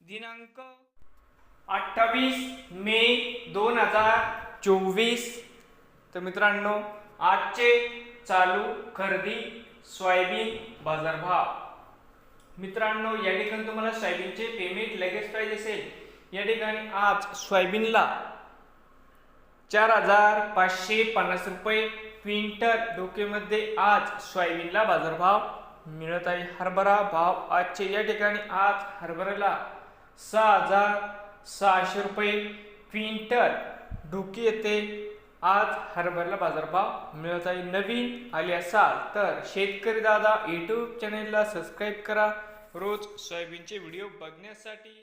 दिनांक अठ्ठावीस मे दोन हजार चोवीस. तर मित्रांनो आजचे चालू खरेदी सोयाबीन बाजारभाव. मित्रांनो या ठिकाणी तुम्हाला सोयाबीनचे पेमेंट लगेच पाहिजे असेल या ठिकाणी आज सोयाबीनला चार हजार पाचशे पन्नास रुपये क्विंटल डोकेमध्ये आज सोयाबीनला बाजारभाव मिळत आहे. हरभरा भाव आजचे या ठिकाणी आज हरभऱ्याला सहा हजार सहाशे रुपये क्विंटल डोके येते. आज हरभऱ्याला बाजारभाव मिळत आहे नवीन आले असाल तर शेतकरी दादा यूट्यूब चॅनेलला सबस्क्राईब करा. रोज सोयाबीनचे व्हिडिओ बघण्यासाठी